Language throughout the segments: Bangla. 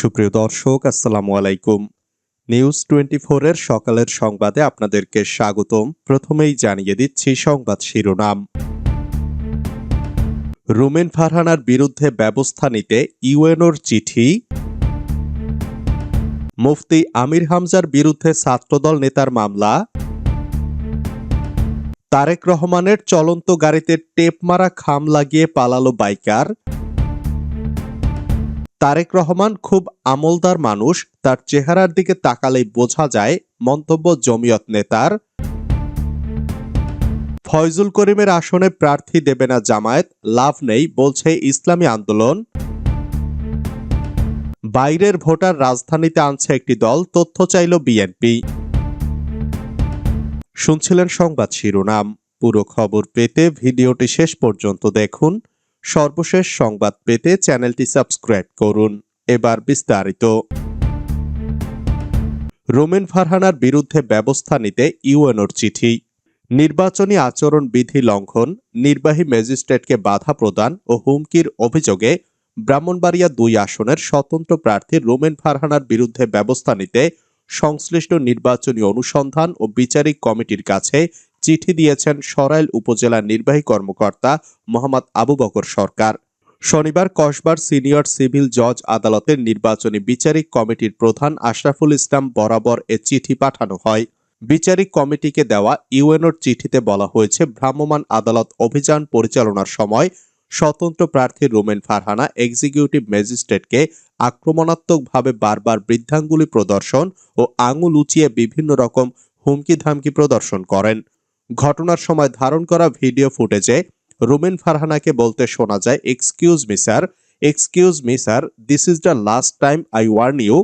সুপ্রিয় দর্শক, আসসালামু আলাইকুম। নিউজ টোয়েন্টি এর সকালের সংবাদে আপনাদেরকে স্বাগতম। প্রথমেই জানিয়ে দিচ্ছি সংবাদ শিরোনাম। রুমেন ফারহানার বিরুদ্ধে ব্যবস্থা নিতে ইউএনওর চিঠি। মুফতি আমির হামজার বিরুদ্ধে ছাত্রদল নেতার মামলা। তারেক রহমানের চলন্ত গাড়িতে টেপ মারা খাম লাগিয়ে পালালো বাইকার। তারেক রহমান খুব আমলদার মানুষ, তার চেহারার দিকে তাকালেই বোঝা যায় মন্তব্য জমিয়ত নেতার। ফয়জুল করিমের আসনে প্রার্থী দেবে না জামায়াত, লাভ নেই, বলছে ইসলামী আন্দোলন। বাইরের ভোটার রাজধানীতে আনছে একটি দল, তথ্য চাইল বিএনপি। শুনছিলেন সংবাদ শিরোনাম, পুরো খবর পেতে ভিডিওটি শেষ পর্যন্ত দেখুন। সর্বশেষ সংবাদ পেতে চ্যানেলটি সাবস্ক্রাইব করুন। এবার বিস্তারিত। রোমেন ফারহানার বিরুদ্ধে ব্যবস্থা নিতে ইউএনওর চিঠি। নির্বাচনী আচরণ বিধি লঙ্ঘন, নির্বাহী ম্যাজিস্ট্রেটকে বাধা প্রদান ও হুমকির অভিযোগে ব্রাহ্মণবাড়িয়া দুই আসনের স্বতন্ত্র প্রার্থী রোমেন ফারহানার বিরুদ্ধে ব্যবস্থা নিতে সংশ্লিষ্ট নির্বাচনী অনুসন্ধান ও বিচারিক কমিটির কাছে চিঠি দিয়েছেন সরাইল উপজেলা নির্বাহী কর্মকর্তা মোহাম্মদ আবু বকর সরকার। শনিবার কসবার সিনিয়র সিভিল জজ আদালতের নির্বাচনী বিচারিক কমিটির প্রধান আশরাফুল ইসলাম বরাবর এ চিঠি পাঠানো হয়। বিচারিক কমিটিকে দেওয়া ইউএনওর চিঠিতে বলা হয়েছে, ভ্রাম্যমাণ আদালত অভিযান পরিচালনার সময় স্বতন্ত্র প্রার্থী রোমেন ফারহানা এক্সিকিউটিভ ম্যাজিস্ট্রেটকে আক্রমণাত্মকভাবে বারবার বৃদ্ধাঙ্গুলি প্রদর্শন ও আঙুল উঁচিয়ে বিভিন্ন রকম হুমকি ধামকি প্রদর্শন করেন। ঘটনার সময় ধারণ করা ভিডিও ফুটেজে রুমেন ফারহানাকে বলতে শোনা যায় excuse me sir excuse me sir this is the last time I warn you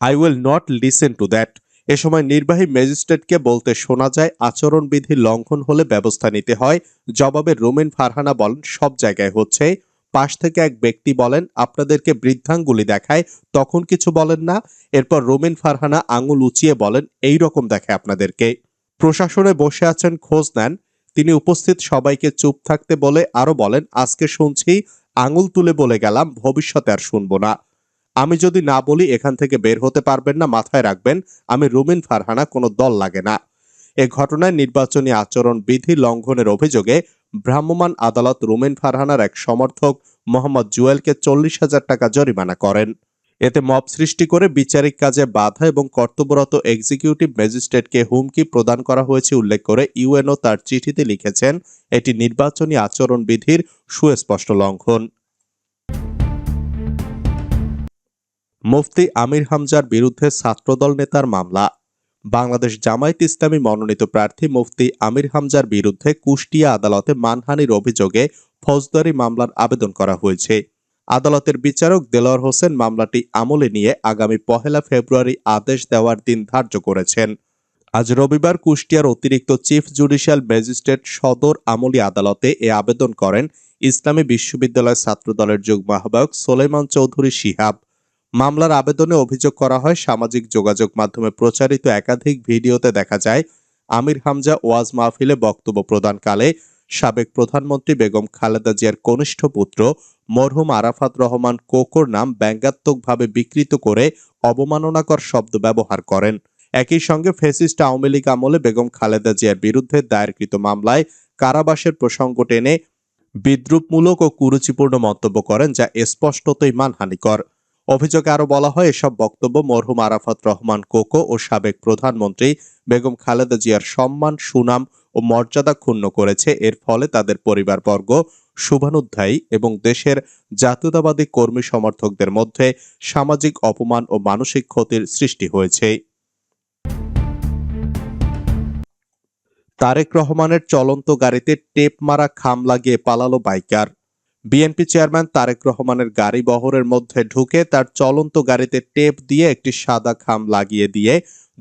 I will not listen to that এ সময় নির্বাহী ম্যাজিস্ট্রেটকে বলতে শোনা যায়, আচরণবিধি লঙ্ঘন হলে ব্যবস্থা নিতে হয়। জবাবে রোমেন ফারহানা বলেন, সব জায়গায় হচ্ছে। পাশ থেকে এক ব্যক্তি বলেন, আপনাদেরকে বৃদ্ধাঙ্গুলি দেখায়, তখন কিছু বলেন না। এরপর রোমেন ফারহানা আঙুল উঁচিয়ে বলেন এই রকম দেখে আপনাদেরকে। প্রশাসনে বসে আছেন, খোঁজ নেন। তিনি উপস্থিত, সবাইকে চুপ থাকতে বলে আরও বলেন, আজকে শুনছি, আঙুল তুলে বলে গেলাম, ভবিষ্যতে আর শুনব না। আমি যদি না বলি, এখান থেকে বের হতে পারবেন না, মাথায় রাখবেন, আমি রুমিন ফারহানা, কোনো দল লাগে না। এ ঘটনায় নির্বাচনী আচরণ বিধি লঙ্ঘনের অভিযোগে ভ্রাম্যমাণ আদালত রুমেন ফারহানার এক সমর্থক মোহাম্মদ জুয়েলকে চল্লিশ হাজার টাকা জরিমানা করেন। এতে মব সৃষ্টি করে বিচারিক কাজে বাধা এবং কর্তব্যরত এক্সিকিউটিভ ম্যাজিস্ট্রেটকে হুমকি প্রদান করা হয়েছে উল্লেখ করে ইউএনও তার চিঠিতে লিখেছেন, এটি নির্বাচনী আচরণ বিধির সুস্পষ্ট লঙ্ঘন। মুফতি আমির হামজার বিরুদ্ধে ছাত্রদল নেতার মামলা। বাংলাদেশ জামায়াত ইসলামী মনোনীত প্রার্থী মুফতি আমির হামজার বিরুদ্ধে কুষ্টিয়া আদালতে মানহানির অভিযোগে ফৌজদারি মামলার আবেদন করা হয়েছে। আদালতের বিচারক দেলোয়ার হোসেন মামলাটি আমলে নিয়ে আগামী পহেলা ফেব্রুয়ারি আদেশ দেওয়ার দিন ধার্য করেছেন। আজ রবিবার কুষ্টিয়ার অতিরিক্ত চিফ জুডিশিয়াল ম্যাজিস্ট্রেট সদর আমলি আদালতে এ আবেদন করেন ইসলামী বিশ্ববিদ্যালয় ছাত্রদলের যুগ্ম আহ্বায়ক সোলেমান চৌধুরী শিহাব। মামলার আবেদনে অভিযোগ করা হয়, সামাজিক যোগাযোগ মাধ্যমে প্রচারিত একাধিক ভিডিওতে দেখা যায়, আমির হামজা ওয়াজ মাহফিলে বক্তব্য প্রদানকালে সাবেক প্রধানমন্ত্রী বেগম খালেদা জিয়ার কনিষ্ঠ পুত্র মরহুম আরাফাত রহমান কোকোর নাম ব্যঙ্গাত্মকভাবে বিকৃত করে অবমাননাকর শব্দ ব্যবহার করেন। একই সঙ্গে ফেসিস্ট আওয়ামী লীগ আমলে বেগম খালেদা জিয়ার বিরুদ্ধে দায়েরকৃত মামলায় কারাবাসের প্রসঙ্গ টেনে বিদ্রুপমূলক ও কুরুচিপূর্ণ মন্তব্য করেন, যা স্পষ্টতই মানহানিকর। অভিযোগে আরও বলা হয়, এসব বক্তব্য মরহুম আরাফাত রহমান কোকো ও সাবেক প্রধানমন্ত্রী বেগম খালেদা জিয়ার সম্মান, সুনাম ও মর্যাদা ক্ষুণ্ণ করেছে। এর ফলে তাদের পরিবারবর্গ, শুভানুধ্যায়ী এবং দেশের জাতীয়তাবাদী কর্মী সমর্থকদের মধ্যে সামাজিক অপমান ও মানসিক ক্ষতির সৃষ্টি হয়েছে। তারেক রহমানের চলন্ত গাড়িতে টেপ মারা খাম লাগিয়ে পালালো বাইকার। বিএনপি চেয়ারম্যান তারেক রহমানের গাড়ি বহরের মধ্যে ঢুকে তার চলন্ত গাড়িতে টেপ দিয়ে একটি সাদা খাম লাগিয়ে দিয়ে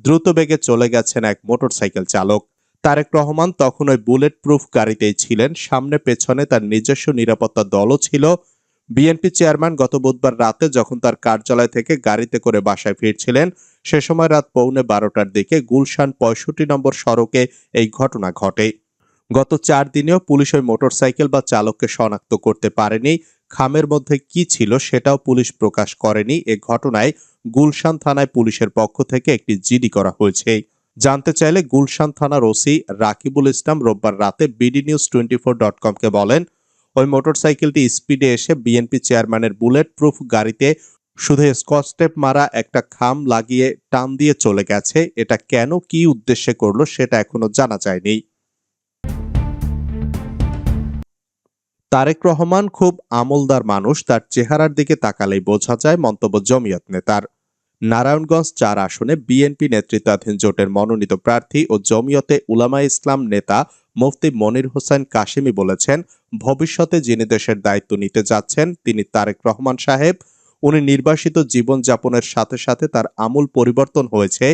দ্রুত বেগে চলে গেছেন এক মোটরসাইকেল চালক। তারেক রহমান তখন ওই বুলেট প্রুফ গাড়িতেই ছিলেন। সামনে, পেছনে তার নিজস্ব নিরাপত্তা দলও ছিল। বিএনপি চেয়ারম্যান গত বুধবার রাতে যখন তার কার্যালয় থেকে গাড়িতে করে বাসায় ফিরছিলেন, সে সময় রাত পৌনে বারোটার দিকে গুলশান পঁয়ষট্টি নম্বর সড়কে এই ঘটনা ঘটে। গত চার দিনেও পুলিশ ওই মোটরসাইকেল বা চালককে শনাক্ত করতে পারেনি। খামের মধ্যে কি ছিল সেটাও পুলিশ প্রকাশ করেনি। এ ঘটনায় গুলশান থানায় পুলিশের পক্ষ থেকে একটি জিডি করা হয়েছে। জানতে চাইলে গুলশান থানার ওসি রাকিবুল ইসলাম রোববার রাতে BD news twenty four dot কমকে বলেন, ওই মোটরসাইকেলটি স্পিডে এসে বিএনপি চেয়ারম্যানের বুলেট প্রুফ গাড়িতে শুধু স্কচ টেপ মারা একটা খাম লাগিয়ে টান দিয়ে চলে গেছে, এটা কেন, কি উদ্দেশ্যে করল সেটা এখনও জানা যায়নি। তারেক রহমান খুব আমলদার মানুষ, তার চেহারার দিকে তাকালেই বোঝা যায় মন্তব্য জমিয়ত নেতার। নারায়ণগঞ্জ চার আসনে বিএনপি নেতৃত্বাধীন জোটের মনোনীত প্রার্থী ও জমিয়তে উলামা ইসলাম নেতা মুফতি মনির হোসেন কাশিমি বলেছেন, ভবিষ্যতে যিনি দেশের দায়িত্ব নিতে যাচ্ছেন, তিনি তারেক রহমান সাহেব। উনি নির্বাসিত জীবনযাপনের সাথে সাথে তার আমূল পরিবর্তন হয়েছে।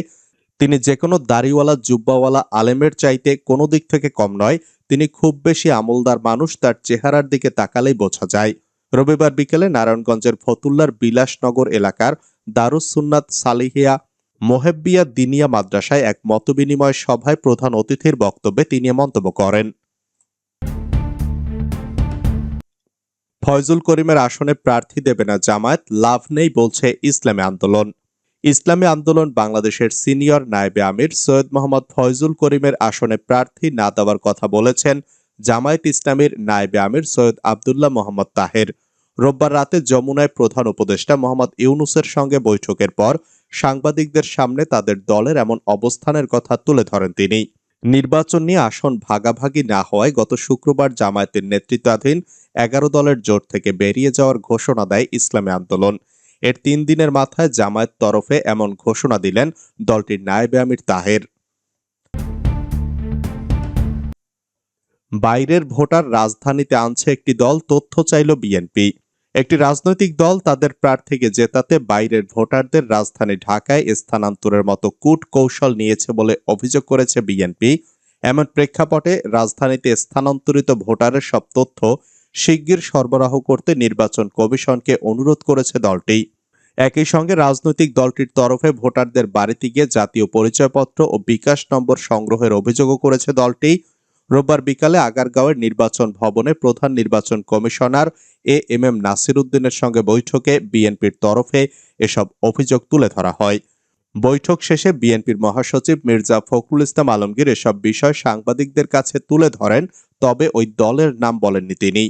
তিনি যে কোনো দাড়িওয়ালা, জুব্বাওয়ালা আলেমের চাইতে কোনো দিক থেকে কম নয়। তিনি খুব বেশি আমলদার মানুষ, তার চেহারার দিকে তাকালেই বোঝা যায়। রবিবার বিকেলে নারায়ণগঞ্জের ফতুল্লার বিলাসনগর এলাকার দারুস সুন্নাত সালিহিয়া মোহেব্বিয়া দিনিয়া মাদ্রাসায় এক মতবিনিময় সভায় প্রধান অতিথির বক্তব্যে তিনি মন্তব্য করেন। ফয়জুল করিমের আসনে প্রার্থী দেবে না জামায়াত, লাভ নেই বলছে ইসলামী আন্দোলন। ইসলামী আন্দোলন বাংলাদেশের সিনিয়র নায়েবে আমির সৈয়দ মোহাম্মদ ফয়জুল করিমের আসনে প্রার্থী না দেওয়ার কথা বলেছেন জামায়াত ইসলামীর নায়েবে আমির সৈয়দ আবদুল্লাহ মোহাম্মদ তাহের। রোববার রাতে যমুনায় প্রধান উপদেষ্টা মোহাম্মদ ইউনুসের সঙ্গে বৈঠকের পর সাংবাদিকদের সামনে তাদের দলের এমন অবস্থানের কথা তুলে ধরেন তিনি। নির্বাচন নিয়ে আসন ভাগাভাগি না হওয়ায় গত শুক্রবার জামায়াতের নেতৃত্বাধীন এগারো দলের জোট থেকে বেরিয়ে যাওয়ার ঘোষণা দেয় ইসলামী আন্দোলন। এর তিন দিনের মাথায় জামায়াত তরফে এমন ঘোষণা দিলেন দলটির নায়েবে আমির তাহের। বাইরের ভোটার রাজধানীতে আনছে একটি দল, তথ্য চাইল বিএনপি। একটি রাজনৈতিক দল তাদের প্রার্থীকে জেতাতে বাইরের ভোটারদের রাজধানী ঢাকায় স্থানান্তরের মতো কূট কৌশল নিয়েছে বলে অভিযোগ করেছে বিএনপি। এমন প্রেক্ষাপটে রাজধানীতে স্থানান্তরিত ভোটারের সব তথ্য শিগগির সরবরাহ করতে নির্বাচন কমিশনকে অনুরোধ করেছে দলটি। একই সঙ্গে রাজনৈতিক দলটির তরফে ভোটারদের বাড়িতে গিয়ে জাতীয় পরিচয়পত্র ও বিকাশ নম্বর সংগ্রহের অভিযোগও করেছে দলটি। রোববার বিকালে আগারগাঁওয়ের নির্বাচন ভবনে প্রধান নির্বাচন commissioner A M M Nasir উদ্দিনের সঙ্গে বৈঠকে বিএনপির তরফে এসব অভিযোগ তুলে ধরা হয়। বৈঠক শেষে বিএনপির মহাসচিব মির্জা ফখরুল ইসলাম আলমগীর এসব বিষয় সাংবাদিকদের কাছে তুলে ধরেন, তবে ওই দলের নাম বলেননি তিনি।